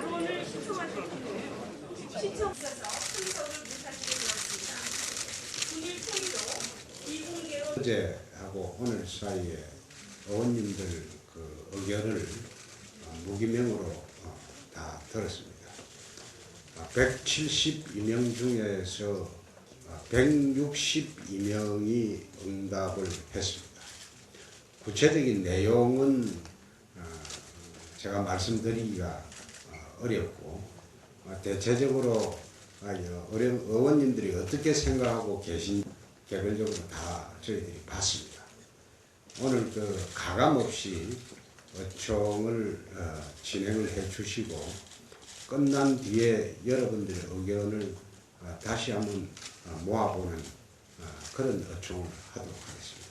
돈을 신청하실 거예요. 신청해서 승석을 못하시게 되었습니다. 9일 토요로 비공개로 어제하고 오늘 사이에 의원님들 그 의견을 어, 무기명으로 어, 다 들었습니다. 아, 172명 중에서 아, 162명이 응답을 했습니다. 구체적인 내용은 제가 말씀드리기가 어, 어렵고 어, 대체적으로 아, 여- 어려- 의원님들이 어떻게 생각하고 계신 개별적으로 다 저희들이 봤습니다. 오늘 그 가감 없이 어총을 어, 진행을 해 주시고 끝난 뒤에 여러분들의 의견을 어, 다시 한번 어, 모아보는 어, 그런 어총을 하도록 하겠습니다.